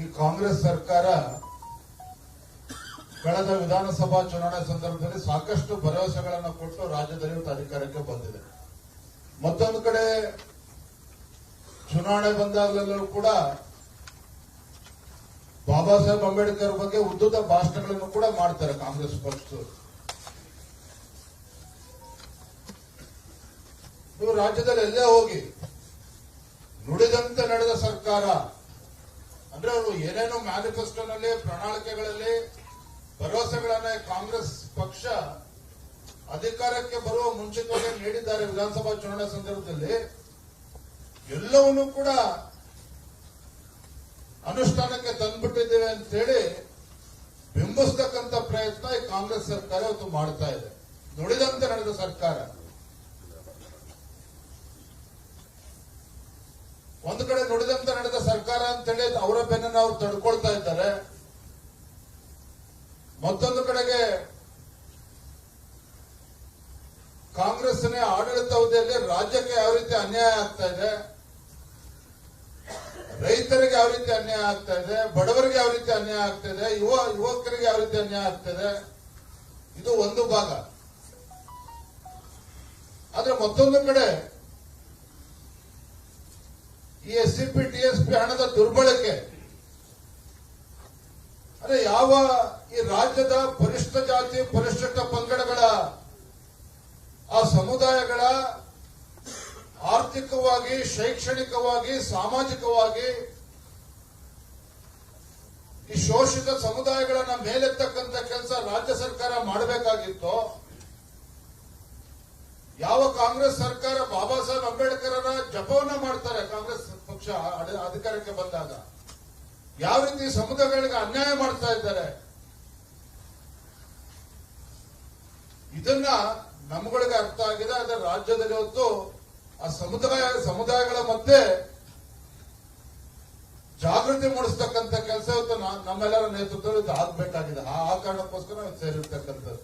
ಈ ಕಾಂಗ್ರೆಸ್ ಸರ್ಕಾರ ಕಳೆದ ವಿಧಾನಸಭಾ ಚುನಾವಣೆ ಸಂದರ್ಭದಲ್ಲಿ ಸಾಕಷ್ಟು ಭರವಸೆಗಳನ್ನು ಕೊಟ್ಟು ರಾಜ್ಯದಲ್ಲಿ ಅಧಿಕಾರಕ್ಕೆ ಬಂದಿದೆ. ಮತ್ತೊಂದು ಕಡೆ ಚುನಾವಣೆ ಬಂದಾಗಲೂ ಕೂಡ ಬಾಬಾ ಸಾಹೇಬ್ ಅಂಬೇಡ್ಕರ್ ಬಗ್ಗೆ ಉದ್ದುತ ಭಾಷಣಗಳನ್ನು ಕೂಡ ಮಾಡ್ತಾರೆ ಕಾಂಗ್ರೆಸ್ ಪಕ್ಷ. ನೀವು ರಾಜ್ಯದಲ್ಲಿ ಎಲ್ಲೇ ಹೋಗಿ ನುಡಿದಂತೆ ನಡೆದ ಸರ್ಕಾರ ಅಂದ್ರೆ ಅವರು ಏನೇನೋ ಮ್ಯಾನಿಫೆಸ್ಟೋನಲ್ಲಿ ಪ್ರಣಾಳಿಕೆಗಳಲ್ಲಿ ಭರವಸೆಗಳನ್ನ ಕಾಂಗ್ರೆಸ್ ಪಕ್ಷ ಅಧಿಕಾರಕ್ಕೆ ಬರುವ ಮುಂಚಿತವಾಗಿ ನೀಡಿದ್ದಾರೆ ವಿಧಾನಸಭಾ ಚುನಾವಣಾ ಸಂದರ್ಭದಲ್ಲಿ. ಎಲ್ಲವನ್ನೂ ಕೂಡ ಅನುಷ್ಠಾನಕ್ಕೆ ತಂದ್ಬಿಟ್ಟಿದ್ದೇವೆ ಅಂತೇಳಿ ಬಿಂಬಿಸ್ತಕ್ಕಂಥ ಪ್ರಯತ್ನ ಈ ಕಾಂಗ್ರೆಸ್ ಸರ್ಕಾರ ಇವತ್ತು ಮಾಡ್ತಾ ಇದೆ. ನುಡಿದಂತೆ ನಡೆದ ಸರ್ಕಾರ. ಒಂದು ಕಡೆ ನುಡಿದಂತ ನಡೆದ ಸರ್ಕಾರ ಅಂತೇಳಿ ಅವರ ಬೆನ್ನನ್ನು ಅವ್ರು ತಡ್ಕೊಳ್ತಾ ಇದ್ದಾರೆ. ಮತ್ತೊಂದು ಕಡೆಗೆ ಕಾಂಗ್ರೆಸ್ನ ಆಡಳಿತ ಅವಧಿಯಲ್ಲಿ ರಾಜ್ಯಕ್ಕೆ ಯಾವ ರೀತಿ ಅನ್ಯಾಯ ಆಗ್ತಾ ಇದೆ, ರೈತರಿಗೆ ಯಾವ ರೀತಿ ಅನ್ಯಾಯ ಆಗ್ತಾ ಇದೆ, ಬಡವರಿಗೆ ಯಾವ ರೀತಿ ಅನ್ಯಾಯ ಆಗ್ತಾ ಇದೆ, ಯುವ ಯುವಕರಿಗೆ ಯಾವ ರೀತಿ ಅನ್ಯಾಯ ಆಗ್ತಾ ಇದೆ, ಇದು ಒಂದು ಭಾಗ. ಆದ್ರೆ ಮತ್ತೊಂದು ಕಡೆ ಈ S C P T S ಹಣದ ದುರ್ಬಳಕೆ. ಅದೇ ಯಾವ ಈ ರಾಜ್ಯದ ಪರಿಷ್ಠ ಜಾತಿ ಪರಿಷ್ಠ ಪಂಗಡಗಳ, ಆ ಸಮುದಾಯಗಳ ಆರ್ಥಿಕವಾಗಿ, ಶೈಕ್ಷಣಿಕವಾಗಿ, ಸಾಮಾಜಿಕವಾಗಿ ಈ ಶೋಷಿತ ಸಮುದಾಯಗಳನ್ನ ಮೇಲೆತ್ತಕ್ಕಂತ ಕೆಲಸ ರಾಜ್ಯ ಸರ್ಕಾರ ಮಾಡಬೇಕಾಗಿತ್ತು, ಯಾವ ಕಾಂಗ್ರೆಸ್ ಸರ್ಕಾರ ಬಾಬಾ ಸಾಹೇಬ್ ಅಂಬೇಡ್ಕರರ ಜಪವನ್ನ ಮಾಡ್ತಾರೆ ಕಾಂಗ್ರೆಸ್. ಪಕ್ಷ ಅಧಿಕಾರಕ್ಕೆ ಬಂದಾಗ ಯಾವ ರೀತಿ ಸಮುದಾಯಗಳಿಗೆ ಅನ್ಯಾಯ ಮಾಡ್ತಾ ಇದ್ದಾರೆ? ಇದನ್ನ ನಮ್ಗಳಿಗೆ ಅರ್ಥ ಆಗಿದೆ ಅದ್ರ ರಾಜ್ಯದಲ್ಲಿ ಹೊತ್ತು ಆ ಸಮುದಾಯ ಸಮುದಾಯಗಳ ಮಧ್ಯೆ ಜಾಗೃತಿ ಮೂಡಿಸ್ತಕ್ಕಂಥ ಕೆಲಸ ಇವತ್ತು ನಮ್ಮೆಲ್ಲರ ನೇತೃತ್ವದಲ್ಲಿ ಇದು ಆಗ್ಬೇಕಾಗಿದೆ. ಆ ಕಾರಣಕ್ಕೋಸ್ಕರ ಸೇರಿರ್ತಕ್ಕಂಥದ್ದು.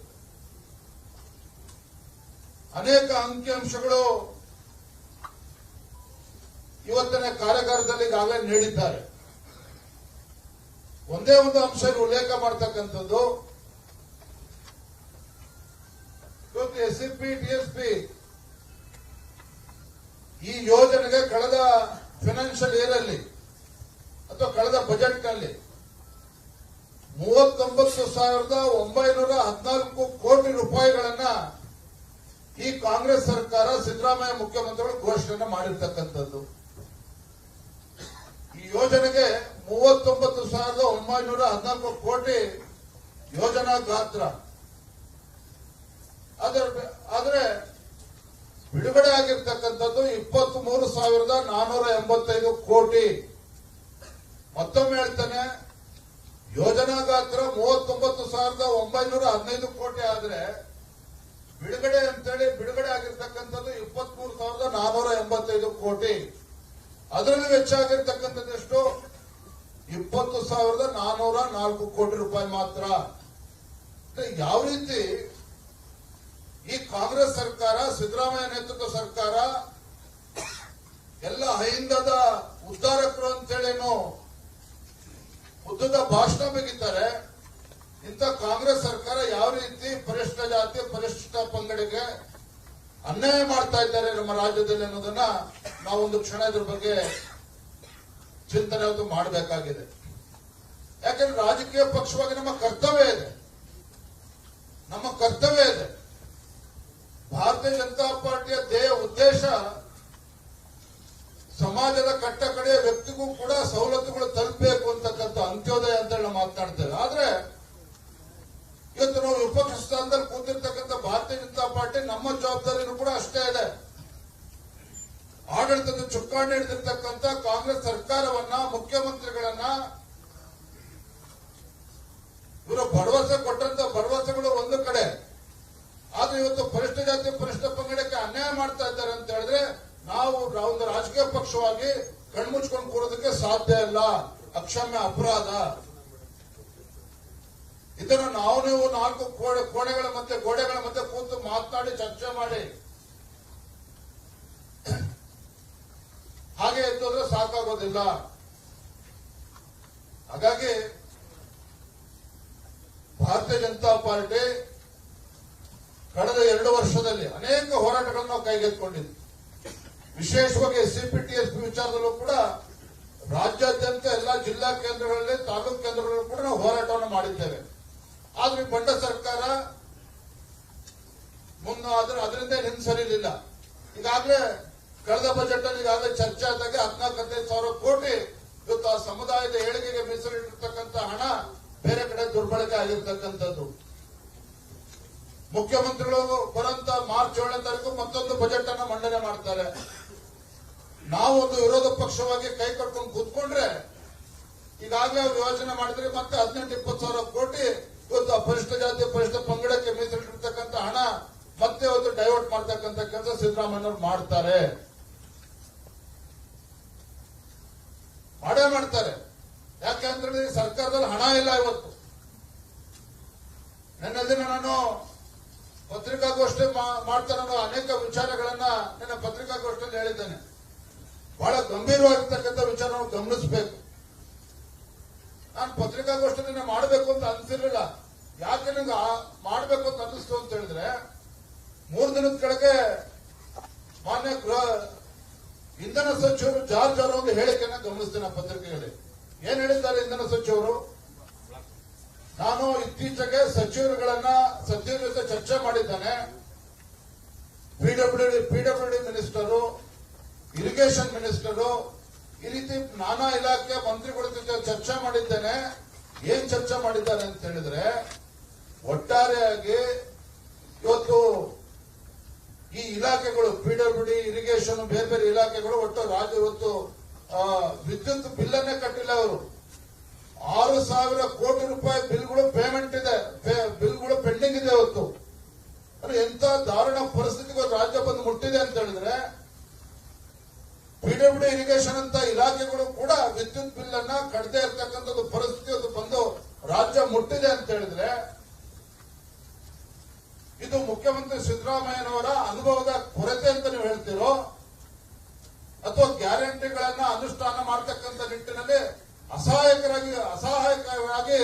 ಅನೇಕ ಅಂಕಿಅಂಶಗಳು ಇವತ್ತಿನ ಕಾರ್ಯಾಗಾರದಲ್ಲಿ ಈಗಾಗಲೇ ನೀಡಿದ್ದಾರೆ. ಒಂದೇ ಒಂದು ಅಂಶ ಉಲ್ಲೇಖ ಮಾಡ್ತಕ್ಕಂಥದ್ದು ಇವತ್ತು ಎಸ್ ಪಿ ಈ ಯೋಜನೆಗೆ ಕಳೆದ ಫಿನಾನ್ಷಿಯಲ್ ಇಯರ್ ಅಲ್ಲಿ ಅಥವಾ ಕಳೆದ ಬಜೆಟ್ನಲ್ಲಿ ಮೂವತ್ತೊಂಬತ್ತು ಸಾವಿರದ ಒಂಬೈನೂರ ಹದಿನಾಲ್ಕು ಕೋಟಿ ರೂಪಾಯಿಗಳನ್ನ ಈ ಕಾಂಗ್ರೆಸ್ ಸರ್ಕಾರ ಸಿದ್ದರಾಮಯ್ಯ ಮುಖ್ಯಮಂತ್ರಿಗಳು ಘೋಷಣೆ ಮಾಡಿರ್ತಕ್ಕಂಥದ್ದು. ಯೋಜನೆಗೆ ಮೂವತ್ತೊಂಬತ್ತು ಸಾವಿರದ ಒಂಬೈನೂರ ಹದಿನಾಲ್ಕು ಕೋಟಿ ಯೋಜನಾ ಗಾತ್ರ. ಆದರೆ ಬಿಡುಗಡೆ ಆಗಿರ್ತಕ್ಕಂಥದ್ದು ಇಪ್ಪತ್ತ್ ಮೂರು ಸಾವಿರದ ನಾನೂರ ಎಂಬತ್ತೈದು ಕೋಟಿ. ಮತ್ತೊಮ್ಮೆ ಹೇಳ್ತಾನೆ, ಯೋಜನಾ ಗಾತ್ರ ಮೂವತ್ತೊಂಬತ್ತು ಸಾವಿರದ ಒಂಬೈನೂರ ಹದಿನೈದು ಕೋಟಿ ಆದರೆ ಬಿಡುಗಡೆ ಅಂತೇಳಿ ಬಿಡುಗಡೆ ಆಗಿರ್ತಕ್ಕಂಥದ್ದು ಇಪ್ಪತ್ಮೂರು ಸಾವಿರದ ನಾನೂರ ಎಂಬತ್ತೈದು ಕೋಟಿ. ಅದರಲ್ಲಿ ವೆಚ್ಚ ಆಗಿರ್ತಕ್ಕಂಥದ್ದು ಎಷ್ಟು? ಇಪ್ಪತ್ತು ಸಾವಿರದ ನಾನೂರ ನಾಲ್ಕು ಕೋಟಿ ರೂಪಾಯಿ ಮಾತ್ರ. ಯಾವ ರೀತಿ ಈ ಕಾಂಗ್ರೆಸ್ ಸರ್ಕಾರ, ಸಿದ್ದರಾಮಯ್ಯ ನೇತೃತ್ವ ಸರ್ಕಾರ ಎಲ್ಲ ಅಹಿಂದದ ಉದ್ಧಾರಕರು ಅಂತೇಳೇನು ಉದ್ದದ ಭಾಷಣ ಬಿಗಿತಾರೆ ಇಂಥ ಕಾಂಗ್ರೆಸ್ ಸರ್ಕಾರ ಯಾವ ರೀತಿ ಪರಿಶಿಷ್ಟ ಜಾತಿ ಪರಿಶಿಷ್ಟ ಪಂಗಡಿಗೆ ಅನ್ಯಾಯ ಮಾಡ್ತಾ ಇದ್ದಾರೆ ನಮ್ಮ ರಾಜ್ಯದಲ್ಲಿ ಅನ್ನೋದನ್ನ ನಾವೊಂದು ಕ್ಷಣ ಇದ್ರ ಬಗ್ಗೆ ಚಿಂತನೆ ಅದು ಮಾಡಬೇಕಾಗಿದೆ. ಯಾಕಂದ್ರೆ ರಾಜಕೀಯ ಪಕ್ಷವಾಗಿ ನಮ್ಮ ಕರ್ತವ್ಯ ಇದೆ. ನಮ್ಮ ಕರ್ತವ್ಯ ಇದೆ. ಭಾರತೀಯ ಜನತಾ ಪಾರ್ಟಿಯ ದೇಹ ಉದ್ದೇಶ ಸಮಾಜದ ಕಟ್ಟ ಕಡೆಯ ವ್ಯಕ್ತಿಗೂ ಕೂಡ ಸವಲತ್ತುಗಳು ತಲುಪಬೇಕು ಅಂತಕ್ಕಂಥ ಅಂತ್ಯೋದಯ ಅಂತ ಹೇಳಿ ನಾವು ಮಾತನಾಡ್ತೇವೆ ಆದ್ರೆ ಇವತ್ತು ನಾವು ವಿಪಕ್ಷ ಸ್ಥಾನದಲ್ಲಿ ಕೂತಿರ್ತಕ್ಕಂಥ ಭಾರತೀಯ ಜನತಾ ಪಾರ್ಟಿ ನಮ್ಮ ಜವಾಬ್ದಾರಿನೂ ಕೂಡ ಅಷ್ಟೇ ಇದೆ ಚುಕ್ಕಾಣಿ ಹಿಡಿದಿರ್ತಕ್ಕಂಥ ಕಾಂಗ್ರೆಸ್ ಸರ್ಕಾರವನ್ನ, ಮುಖ್ಯಮಂತ್ರಿಗಳನ್ನ ಇವರು ಭರವಸೆ ಕೊಟ್ಟಂತ ಭರವಸೆಗಳು ಒಂದು ಕಡೆ. ಆದ್ರೆ ಇವತ್ತು ಪರಿಷ್ಠ ಜಾತಿ, ಪರಿಷ್ಠ ಪಂಗಡಕ್ಕೆ ಅನ್ಯಾಯ ಮಾಡ್ತಾ ಇದ್ದಾರೆ ಅಂತ ಹೇಳಿದ್ರೆ ನಾವು ಒಂದು ರಾಜಕೀಯ ಪಕ್ಷವಾಗಿ ಕಣ್ಮುಚ್ಕೊಂಡು ಕೂರೋದಕ್ಕೆ ಸಾಧ್ಯ ಇಲ್ಲ. ಅಕ್ಷಮ್ಯ ಅಪರಾಧ. ಇದನ್ನು ನಾವು ನೀವು ನಾಲ್ಕು ಕೋಣೆ ಕೋಣೆಗಳ ಮತ್ತೆ ಗೋಡೆಗಳ ಮತ್ತೆ ಕೂತು ಮಾತನಾಡಿ, ಚರ್ಚೆ ಮಾಡಿ. ಹಾಗೆ ಎತ್ತೋದ್ರೆ ಸಾಕಾಗೋದಿಲ್ಲ. ಹಾಗಾಗಿ ಭಾರತೀಯ ಜನತಾ ಪಾರ್ಟಿ ಕಳೆದ ಎರಡು ವರ್ಷದಲ್ಲಿ ಅನೇಕ ಹೋರಾಟಗಳನ್ನು ನಾವು ಕೈಗೆತ್ತಿಕೊಂಡಿದ್ವಿ. ವಿಶೇಷವಾಗಿ ಸಿಪಿಟಿಎಸ್ ವಿಚಾರದಲ್ಲೂ ಕೂಡ ರಾಜ್ಯಾದ್ಯಂತ ಎಲ್ಲ ಜಿಲ್ಲಾ ಕೇಂದ್ರಗಳಲ್ಲಿ ತಾಲೂಕು ಕೇಂದ್ರಗಳಲ್ಲೂ ಕೂಡ ನಾವು ಹೋರಾಟವನ್ನು ಮಾಡಿದ್ದೇವೆ. ಆದ್ರೆ ಬಂಡ ಸರ್ಕಾರ ಮುನ್ನ ಅದ್ರ ಅದರಿಂದ ನಿನ್ ಸರಿಲಿಲ್ಲ ಈಗಾಗಲೇ ಕಳೆದ ಬಜೆಟ್ ಅಲ್ಲಿ ಈಗಾಗಲೇ ಚರ್ಚೆ ಆದಾಗ ಹದಿನಾಲ್ಕು ಹದಿನೈದು ಸಾವಿರ ಕೋಟಿ ಇವತ್ತು ಆ ಸಮುದಾಯದ ಏಳಿಗೆಗೆ ಮೀಸಲಿಟ್ಟಿರ್ತಕ್ಕಂಥ ಹಣ ಬೇರೆ ಕಡೆ ದುರ್ಬಳಕೆ ಆಗಿರ್ತಕ್ಕಂಥದ್ದು. ಮುಖ್ಯಮಂತ್ರಿಗಳು ಬರಂತ ಮಾರ್ಚ್ ಏಳನೇ ತಾರೀಕು ಮತ್ತೊಂದು ಬಜೆಟ್ ಅನ್ನ ಮಂಡನೆ ಮಾಡ್ತಾರೆ. ನಾವು ಒಂದು ವಿರೋಧ ಪಕ್ಷವಾಗಿ ಕೈ ಕಟ್ಕೊಂಡು ಕೂತ್ಕೊಂಡ್ರೆ ಈಗಾಗಲೇ ಅವ್ರು ಯೋಜನೆ ಮಾಡಿದ್ರೆ ಮತ್ತೆ ಹದಿನೆಂಟು, ಇಪ್ಪತ್ತು ಸಾವಿರ ಕೋಟಿ ಇವತ್ತು ಪರಿಷ್ಠ ಜಾತಿ ಪರಿಷ್ಠ ಪಂಗಡಕ್ಕೆ ಮೀಸಲಿಟ್ಟಿರ್ತಕ್ಕಂಥ ಹಣ ಮತ್ತೆ ಒಂದು ಡೈವರ್ಟ್ ಮಾಡ್ತಕ್ಕಂಥ ಕೆಲಸ ಸಿದ್ದರಾಮಯ್ಯವ್ರು ಮಾಡ್ತಾರೆ. ಮಾಡೇ ಮಾಡ್ತಾರೆ. ಯಾಕಂದ್ರೆ ಸರ್ಕಾರದಲ್ಲಿ ಹಣ ಇಲ್ಲ ಇವತ್ತು. ನನ್ನ ದಿನ ನಾನು ಪತ್ರಿಕಾಗೋಷ್ಠಿ ಮಾಡ್ತಾ ನಾನು ಅನೇಕ ವಿಚಾರಗಳನ್ನ ನನ್ನ ಪತ್ರಿಕಾಗೋಷ್ಠಿಯಲ್ಲಿ ಹೇಳಿದ್ದೇನೆ. ಬಹಳ ಗಂಭೀರವಾಗಿರ್ತಕ್ಕಂಥ ವಿಚಾರ ನಾವು ಗಮನಿಸಬೇಕು. ನಾನು ಪತ್ರಿಕಾಗೋಷ್ಠಿಯನ್ನ ಮಾಡಬೇಕು ಅಂತ ಅನ್ಸಿರ್ಲಿಲ್ಲ. ಯಾಕೆ ನಂಗೆ ಮಾಡ್ಬೇಕು ಅಂತ ಅನಿಸ್ತು ಅಂತ ಹೇಳಿದ್ರೆ, ಮೂರು ದಿನದ ಕೆಳಗೆ ಇಂಧನ ಸಚಿವರು ಜಾರ್ ಅವರ ಒಂದು ಹೇಳಿಕೆಯನ್ನ ಗಮನಿಸ್ತೇನೆ ಆ ಪತ್ರಿಕೆಯಲ್ಲಿ. ಏನ್ ಹೇಳಿದ್ದಾರೆ ಇಂಧನ ಸಚಿವರು? ನಾನು ಇತ್ತೀಚೆಗೆ ಸಚಿವರುಗಳನ್ನ ಸಚಿವರ ಜೊತೆ ಚರ್ಚೆ ಮಾಡಿದ್ದಾನೆ. P W D P W D minister irrigation minister ಈ ರೀತಿ ನಾನಾ ಇಲಾಖೆ ಮಂತ್ರಿಗಳ ಜೊತೆ ಚರ್ಚೆ ಮಾಡಿದ್ದೇನೆ. ಏನ್ ಚರ್ಚೆ ಮಾಡಿದ್ದಾರೆ ಅಂತ ಹೇಳಿದ್ರೆ, ಒಟ್ಟಾರೆಯಾಗಿ ಇವತ್ತು ಈ ಇಲಾಖೆಗಳು ಪಿಡಬ್ಲ್ಯೂ ಡಿ, ಇರಿಗೇಷನ್, ಬೇರೆ ಬೇರೆ ಇಲಾಖೆಗಳು ಒಟ್ಟು ರಾಜ್ಯ ಇವತ್ತು ವಿದ್ಯುತ್ ವಿದ್ಯುತ್ ಬಿಲ್ಲನ್ನೇ ಕಟ್ಟಿಲ್ಲ ಅವರು. ಆರು ಸಾವಿರ ಕೋಟಿ ರೂಪಾಯಿ ಬಿಲ್ಗಳು ಪೇಮೆಂಟ್ ಇದೆ. ಬಿಲ್ಗಳು ಪೆಂಡಿಂಗ್ ಇದೆ ಅಂದ್ರೆ ಎಂತ ದಾರುಣ ಪರಿಸ್ಥಿತಿಗೆ ರಾಜ್ಯ ಬಂದು ಮುಟ್ಟಿದೆ ಅಂತ ಹೇಳಿದ್ರೆ ಪಿಡಬ್ಲ್ಯೂ ಇರಿಗೇಷನ್ ಅಂತ ಇಲಾಖೆಗಳು ಕೂಡ ವಿದ್ಯುತ್ ಬಿಲ್ ಅನ್ನ ಕಟ್ಟದೇ ಇರ್ತಕ್ಕಂಥದ್ದು ಪರಿಸ್ಥಿತಿ ಅದು ಬಂದು ರಾಜ್ಯ ಮುಟ್ಟಿದೆ ಅಂತ ಹೇಳಿದ್ರೆ ಇದು ಮುಖ್ಯಮಂತ್ರಿ ಸಿದ್ದರಾಮಯ್ಯನವರ ಅನುಭವದ ಕೊರತೆ ಅಂತ ನೀವು ಹೇಳ್ತೀರೋ, ಅಥವಾ ಗ್ಯಾರಂಟಿಗಳನ್ನ ಅನುಷ್ಠಾನ ಮಾಡತಕ್ಕಂಥ ನಿಟ್ಟಿನಲ್ಲಿ ಅಸಹಾಯಕರಾಗಿ, ಅಸಹಾಯಕವಾಗಿ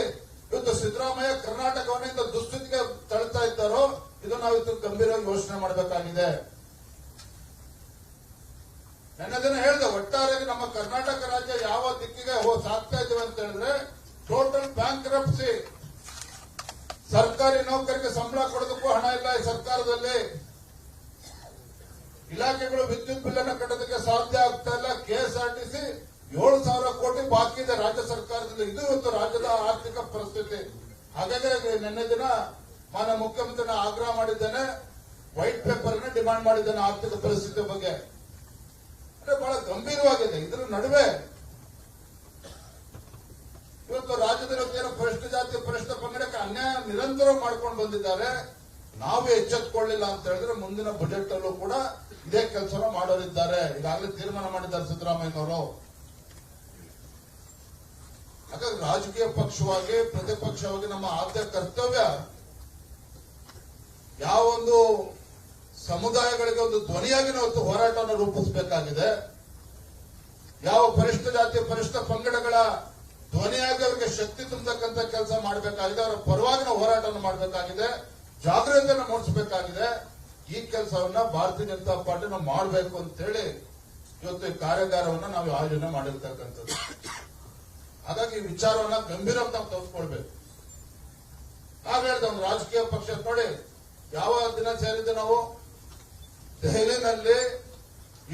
ಇವತ್ತು ಸಿದ್ದರಾಮಯ್ಯ ಕರ್ನಾಟಕವನ್ನಿಂದ ದುಸ್ಥಿತಿಗೆ ತಳ್ತಾ ಇದ್ದಾರೋ, ಇದು ನಾವು ಇವತ್ತು ಗಂಭೀರವಾಗಿ ಯೋಚನೆ ಮಾಡಬೇಕಾಗಿದೆ. ನನ್ನ ದಿನ ಹೇಳಿದೆ, ಒಟ್ಟಾರೆಯಾಗಿ ನಮ್ಮ ಕರ್ನಾಟಕ ರಾಜ್ಯ ಯಾವ ದಿಕ್ಕಿಗೆ ಸಾಕ್ತಾ ಇದ್ದೀವಿ ಅಂತ ಹೇಳಿದ್ರೆ ಟೋಟಲ್ ಬ್ಯಾಂಕ್ ಸರ್ಕಾರಿ ನೌಕರಿಗೆ ಸಂಬಳ ಕೊಡೋದಕ್ಕೂ ಹಣ ಇಲ್ಲ ಈ ಸರ್ಕಾರದಲ್ಲಿ. ಇಲಾಖೆಗಳು ವಿದ್ಯುತ್ ಬಿಲ್ ಅನ್ನು ಕಟ್ಟೋದಕ್ಕೆ ಸಾಧ್ಯ ಆಗ್ತಾ ಇಲ್ಲ. ಕೆಎಸ್ಆರ್ಟಿಸಿ ಏಳು ಸಾವಿರ ಕೋಟಿ ಬಾಕಿ ಇದೆ ರಾಜ್ಯ ಸರ್ಕಾರದಿಂದ ಇದು ಇವತ್ತು ರಾಜ್ಯದ ಆರ್ಥಿಕ ಪರಿಸ್ಥಿತಿ. ಹಾಗಾದ್ರೆ ನಿನ್ನೆ ದಿನ ಮಾನ್ಯ ಮುಖ್ಯಮಂತ್ರಿ ಆಗ್ರಹ ಮಾಡಿದ್ದೇನೆ. ವೈಟ್ ಪೇಪರ್ ಅನ್ನು ಡಿಮಾಂಡ್ ಮಾಡಿದ್ದೇನೆ ಆರ್ಥಿಕ ಪರಿಸ್ಥಿತಿ ಬಗ್ಗೆ. ಅಂದ್ರೆ ಬಹಳ ಗಂಭೀರವಾಗಿದೆ. ಇದರ ನಡುವೆ ಪರಿಷ್ಠ ಜಾತಿ ಪರಿಷ್ಠ ಪಂಗಡಕ್ಕೆ ಅನ್ಯಾಯ ನಿರಂತರ ಮಾಡ್ಕೊಂಡು ಬಂದಿದ್ದಾರೆ. ನಾವು ಎಚ್ಚೆತ್ಕೊಳ್ಳಿಲ್ಲ ಅಂತ ಹೇಳಿದ್ರೆ ಮುಂದಿನ ಬಜೆಟ್ ಅಲ್ಲೂ ಕೂಡ ಇದೇ ಕೆಲಸನ ಮಾಡೋರಿದ್ದಾರೆ. ಈಗಾಗಲೇ ತೀರ್ಮಾನ ಮಾಡಿದ್ದಾರೆ ಸಿದ್ದರಾಮಯ್ಯನವರು. ಹಾಗಾಗಿ ರಾಜಕೀಯ ಪಕ್ಷವಾಗಿ, ಪ್ರತಿಪಕ್ಷವಾಗಿ ನಮ್ಮ ಆದ್ಯ ಕರ್ತವ್ಯ ಯಾವ ಒಂದು ಸಮುದಾಯಗಳಿಗೆ ಒಂದು ಧ್ವನಿಯಾಗಿ ನಾವು ಹೋರಾಟವನ್ನು ರೂಪಿಸಬೇಕಾಗಿದೆ. ಯಾವ ಪರಿಷ್ಠ ಜಾತಿ ಪರಿಷ್ಠ ಪಂಗಡಗಳ ಧ್ವನಿಯಾಗಿ ಅವರಿಗೆ ಶಕ್ತಿ ತುಂಬತಕ್ಕಂತ ಕೆಲಸ ಮಾಡಬೇಕಾಗಿದೆ, ಅವರ ಪರವಾಗಿ ನಾವು ಹೋರಾಟವನ್ನು ಮಾಡಬೇಕಾಗಿದೆ, ಜಾಗೃತಿಯನ್ನು ಮೂಡಿಸಬೇಕಾಗಿದೆ. ಈ ಕೆಲಸವನ್ನ ಭಾರತೀಯ ಜನತಾ ಪಾರ್ಟಿ ನಾವು ಮಾಡಬೇಕು ಅಂತ ಹೇಳಿ ಇವತ್ತು ಈ ಕಾರ್ಯಾಗಾರವನ್ನ ನಾವು ಆಯೋಜನೆ ಮಾಡಿರ್ತಕ್ಕಂಥದ್ದು. ಹಾಗಾಗಿ ಈ ವಿಚಾರವನ್ನ ಗಂಭೀರವಾಗಿ ನಾವು ತೆಗೆದುಕೊಳ್ಬೇಕು ನಾವ್ ಹೇಳಿದ ಒಂದು ರಾಜಕೀಯ ಪಕ್ಷ ನೋಡಿ, ಯಾವ ದಿನ ಸೇರಿದ್ದೆ ನಾವು? ದೆಹಲಿನಲ್ಲಿ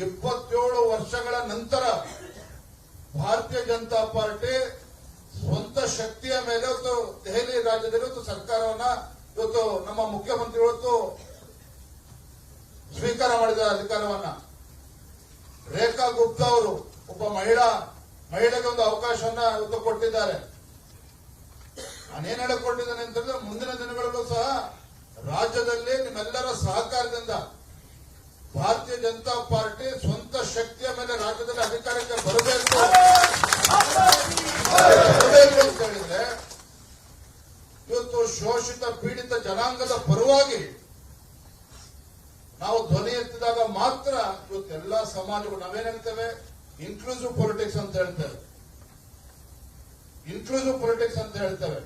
ಇಪ್ಪತ್ತೇಳು ವರ್ಷಗಳ ನಂತರ ಭಾರತೀಯ ಜನತಾ ಪಾರ್ಟಿ ಶಕ್ತಿಯ ಮೇಲೆ ಇವತ್ತು ದೆಹಲಿ ರಾಜ್ಯದಲ್ಲಿ ಇವತ್ತು ಸರ್ಕಾರವನ್ನ ಇವತ್ತು ನಮ್ಮ ಮುಖ್ಯಮಂತ್ರಿ ಇವತ್ತು ಸ್ವೀಕಾರ ಮಾಡಿದ ಅಧಿಕಾರವನ್ನ. ರೇಖಾ ಗುಪ್ತಾ ಅವರು ಒಬ್ಬ ಮಹಿಳಾ, ಮಹಿಳೆಗೆ ಒಂದು ಅವಕಾಶವನ್ನ ಇವತ್ತು ಕೊಟ್ಟಿದ್ದಾರೆ. ನಾನೇನ್ ಹೇಳಿಕೊಂಡಿದ್ದೇನೆ ಅಂತಂದ್ರೆ ಮುಂದಿನ ದಿನಗಳಲ್ಲೂ ಸಹ ರಾಜ್ಯದಲ್ಲಿ ನಿಮ್ಮೆಲ್ಲರ ಸಹಕಾರದಿಂದ ಭಾರತೀಯ ಜನತಾ ಪಾರ್ಟಿ ಸ್ವಂತ ಶಕ್ತಿಯ ಮೇಲೆ ರಾಜ್ಯದಲ್ಲಿ ಅಧಿಕಾರಕ್ಕೆ ಬರಬೇಕು. ಇವತ್ತು ಶೋಷಿತ ಪೀಡಿತ ಜನಾಂಗದ ಪರವಾಗಿ ನಾವು ಧ್ವನಿ ಎತ್ತಿದಾಗ ಮಾತ್ರ ಇವತ್ತು ಎಲ್ಲಾ ಸಮಾಜಗಳು ನಾವೇನ್ ಹೇಳ್ತೇವೆ ಇನ್ಕ್ಲೂಸಿವ್ ಪೊಲಿಟಿಕ್ಸ್ ಅಂತ ಹೇಳ್ತೇವೆ. ಇನ್ಕ್ಲೂಸಿವ್ ಪೊಲಿಟಿಕ್ಸ್ ಅಂತ ಹೇಳ್ತೇವೆ.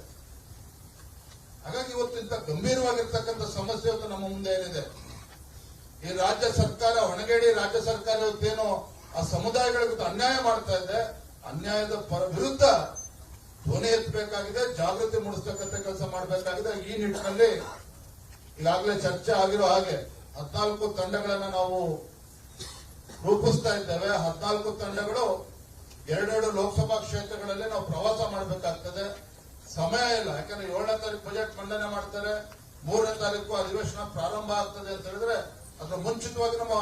ಹಾಗಾಗಿ ಇವತ್ತು ಇಂಥ ಗಂಭೀರವಾಗಿರ್ತಕ್ಕಂಥ ಸಮಸ್ಯೆ ಇವತ್ತು ನಮ್ಮ ಮುಂದೆ ಏನಿದೆ? ಈ ರಾಜ್ಯ ಸರ್ಕಾರ, ಹೊಣಗೇಡಿ ರಾಜ್ಯ ಸರ್ಕಾರ ಇವತ್ತೇನು ಆ ಸಮುದಾಯಗಳಿಗೆ ಅನ್ಯಾಯ ಮಾಡ್ತಾ ಇದೆ. ಅನ್ಯಾಯದ ಪರ ವಿರುದ್ಧ ಧ್ವನಿ ಎತ್ತಬೇಕಾಗಿದೆ, ಜಾಗೃತಿ ಮೂಡಿಸ್ತಕ್ಕಂಥ ಕೆಲಸ ಮಾಡಬೇಕಾಗಿದೆ. ಈ ನಿಟ್ಟಿನಲ್ಲಿ ಈಗಾಗಲೇ ಚರ್ಚೆ ಆಗಿರೋ ಹಾಗೆ ಹದಿನಾಲ್ಕು ತಂಡಗಳನ್ನು ನಾವು ರೂಪಿಸ್ತಾ ಇದ್ದೇವೆ. ಹದಿನಾಲ್ಕು ತಂಡಗಳು ಎರಡೆರಡು ಲೋಕಸಭಾ ಕ್ಷೇತ್ರಗಳಲ್ಲಿ ನಾವು ಪ್ರವಾಸ ಮಾಡಬೇಕಾಗ್ತದೆ. ಸಮಯ ಇಲ್ಲ. ಯಾಕಂದ್ರೆ ಏಳನೇ ತಾರೀಕು ಬಜೆಟ್ ಮಂಡನೆ ಮಾಡ್ತಾರೆ. ಮೂರನೇ ತಾರೀಕು ಅಧಿವೇಶನ ಪ್ರಾರಂಭ ಆಗ್ತದೆ ಅಂತ ಹೇಳಿದ್ರೆ ಅದ್ರ ಮುಂಚಿತವಾಗಿ ನಮ್ಮ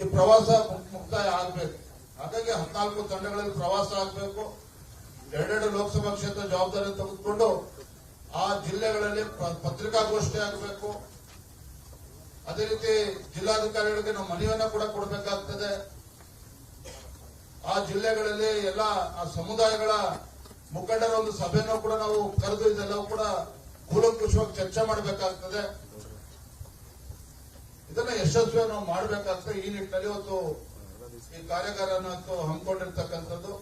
ಈ ಪ್ರವಾಸ ಮುಕ್ತಾಯ ಆಗ್ಬೇಕು. ಹಾಗಾಗಿ ಹದಿನಾಲ್ಕು ತಂಡಗಳಲ್ಲಿ ಪ್ರವಾಸ ಆಗ್ಬೇಕು. ಎರಡೆರಡು ಲೋಕಸಭಾ ಕ್ಷೇತ್ರ ಜವಾಬ್ದಾರಿ ತೆಗೆದುಕೊಂಡು ಆ ಜಿಲ್ಲೆಗಳಲ್ಲಿ ಪತ್ರಿಕಾಗೋಷ್ಠಿ ಆಗಬೇಕು. ಅದೇ ರೀತಿ ಜಿಲ್ಲಾಧಿಕಾರಿಗಳಿಗೆ ನಾವು ಮನೆಯನ್ನ ಕೂಡ ಕೊಡಬೇಕಾಗ್ತದೆ. ಆ ಜಿಲ್ಲೆಗಳಲ್ಲಿ ಎಲ್ಲ, ಆ ಸಮುದಾಯಗಳ ಮುಖಂಡರ ಒಂದು ಸಭೆಯನ್ನು ಕೂಡ ನಾವು ಕರೆದು ಇದೆಲ್ಲವೂ ಕೂಡ ಕೂಲಂಕುಷವಾಗಿ ಚರ್ಚೆ ಮಾಡಬೇಕಾಗ್ತದೆ. ಇದನ್ನ ಯಶಸ್ವಿ ನಾವು ಮಾಡಬೇಕಾಗ್ತದೆ. ಈ ನಿಟ್ಟಿನಲ್ಲಿ ಇವತ್ತು ಈ ಕಾರ್ಯಾಗಾರನ ಹಮ್ಮಿಕೊಂಡಿರ್ತಕ್ಕಂಥದ್ದು.